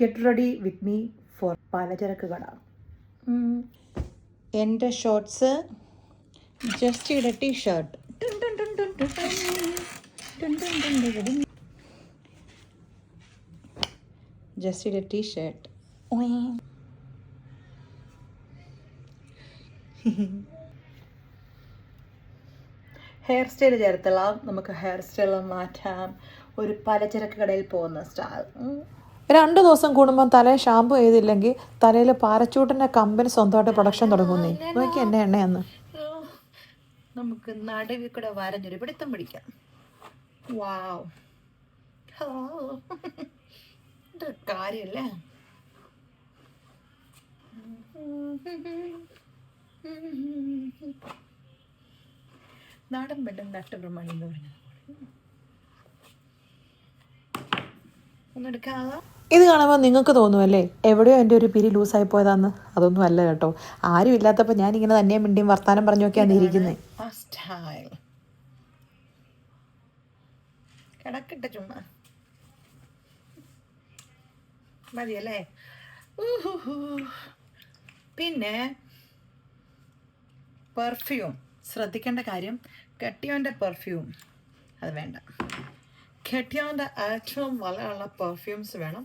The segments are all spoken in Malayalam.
Get ready with me for പലചരക്ക് കട എന്റെ ഷോർട്സ് ജസ്റ്റിയുടെ ടീ ഷർട്ട് ജസ്റ്റിയുടെ ടീ ഷർട്ട് ഹെയർ സ്റ്റൈൽ ചേർത്തളാം. നമുക്ക് ഹെയർ സ്റ്റൈൽ മാറ്റാം. ഒരു പലചരക്ക് കടയിൽ പോകുന്ന സ്റ്റൈൽ രണ്ട് ദിവസം കൂടുമ്പോൾ തലയിൽ ഷാമ്പു ചെയ്തില്ലെങ്കിൽ തലയിൽ പാരച്ചൂട്ടിന്റെ കമ്പനി സ്വന്തമായിട്ട് പ്രൊഡക്ഷൻ തുടങ്ങുന്നേ. നോക്കി എന്നെ എണ്ണയെന്ന്. നമുക്ക് നടുവിൽ കൂടെ വരഞ്ഞൊരു പിടുത്തം പിടിക്കാം. വാവ്. ഇതൊരു നാടൻ പെട്ടെന്ന് നട്ടുബ്രഹ്മണി എന്ന് പറഞ്ഞത് ഒന്നെടുക്കാതെ ഇത് കാണുമ്പോൾ നിങ്ങൾക്ക് തോന്നുമല്ലേ എവിടെയോ എന്റെ ഒരു പിരി ലൂസായി പോയതാന്ന്. അതൊന്നും അല്ല കേട്ടോ. ആരും ഇല്ലാത്തപ്പോൾ ഞാൻ ഇങ്ങനെ തന്നെ മിണ്ടിയും വർത്താനം പറഞ്ഞൊക്കെയാണ് ഇരിക്കുന്നത് കിടക്കട്ടെ ചുമ്മാ. മതിയല്ലേ? ഊഹുഹു. പിന്നെ പെർഫ്യൂം ശ്രദ്ധിക്കേണ്ട കാര്യം കെട്ടിയോന്റെ പെർഫ്യൂം അത് വേണ്ട. കെട്ടിയോന്റെ ഏറ്റവും വിലയുള്ള പെർഫ്യൂംസ് വേണം.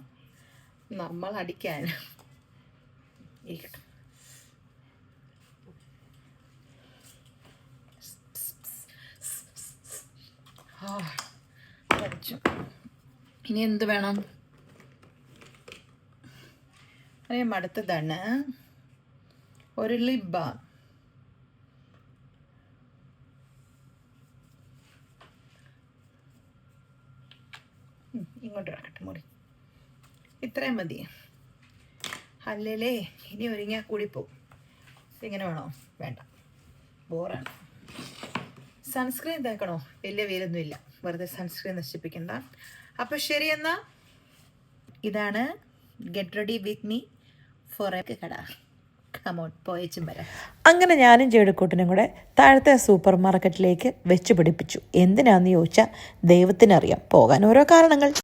നമ്മൾ അടിക്കാൻ ഇനി എന്ത് വേണം? അറിയാം അടുത്തതാണ് ഒരു ലിബ. ഇങ്ങോട്ട് ഇറക്കട്ടെ മുറി. ഇത്രയും മതി. അല്ലല്ലേ ഇനി ഒരുങ്ങിയാൽ കൂടി പോകും ഇങ്ങനെ വേണോ? വേണ്ട. ബോറാണ്. സൺസ്ക്രീൻ തേക്കണോ വലിയ വെയിലൊന്നുമില്ല വെറുതെ സൺസ്ക്രീൻ നശിപ്പിക്കണ്ട. അപ്പോൾ ശരി എന്നാ. ഇതാണ് get ready with me for a കട. അങ്ങനെ ഞാനും ചേടുക്കൂട്ടിനും കൂടെ താഴത്തെ സൂപ്പർ മാർക്കറ്റിലേക്ക് വെച്ച് പിടിപ്പിച്ചു. എന്തിനാന്ന് ചോദിച്ചാൽ ദൈവത്തിനറിയാം. പോകാൻ ഓരോ കാരണങ്ങൾ.